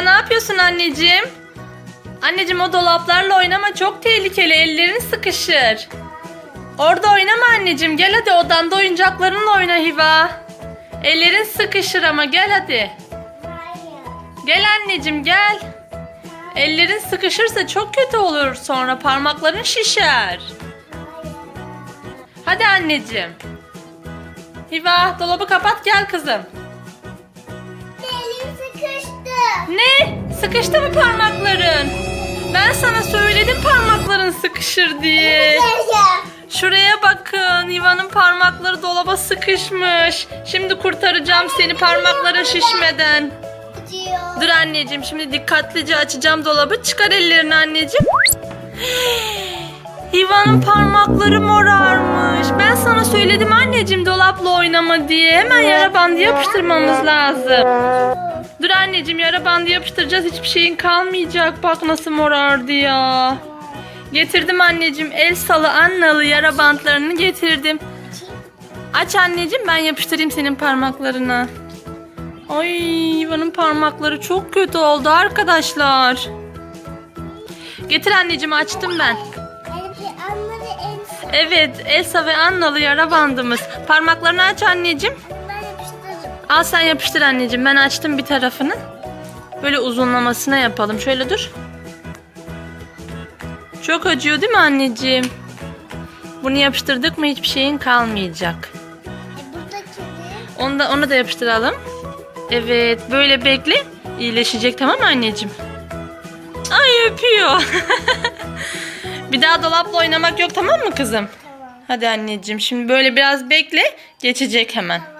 Hiva ne yapıyorsun anneciğim? Anneciğim o dolaplarla oynama çok tehlikeli ellerin sıkışır. Orada oynama anneciğim gel hadi odanda oyuncaklarınla oyna Hiva. Ellerin sıkışır ama gel hadi. Gel anneciğim gel. Ellerin sıkışırsa çok kötü olur sonra parmakların şişer. Hadi anneciğim. Hiva dolabı kapat gel kızım. Sıkıştı mı parmakların? Ben sana söyledim parmakların sıkışır diye. Şuraya bakın. Hiva'nın parmakları dolaba sıkışmış. Şimdi kurtaracağım seni parmakların şişmeden. Dur anneciğim şimdi dikkatlice açacağım dolabı. Çıkar ellerini anneciğim. Hiva'nın parmakları morarmış. Ben sana söyledim anneciğim dolapla oynama diye. Hemen yara bandı yapıştırmamız lazım. Anneciğim yara bandı yapıştıracağız. Hiçbir şeyin kalmayacak. Bak nasıl morardı ya. Getirdim anneciğim. El salı annalı yara bantlarını getirdim. Aç anneciğim ben yapıştırayım senin parmaklarına. Ay Ivan'ın parmakları çok kötü oldu arkadaşlar. Getir anneciğim açtım ben. Evet Elsa ve Anna'lı yara bandımız. Parmaklarını aç anneciğim. Al sen yapıştır anneciğim. Ben açtım bir tarafını. Böyle uzunlamasına yapalım. Şöyle dur. Çok acıyor değil mi anneciğim? Bunu yapıştırdık mı hiçbir şeyin kalmayacak. E? Onu da, onu da yapıştıralım. Evet böyle bekle. İyileşecek tamam mı anneciğim? Ay öpüyor. bir daha dolapla oynamak yok tamam mı kızım? Tamam. Hadi anneciğim şimdi böyle biraz bekle. Geçecek hemen.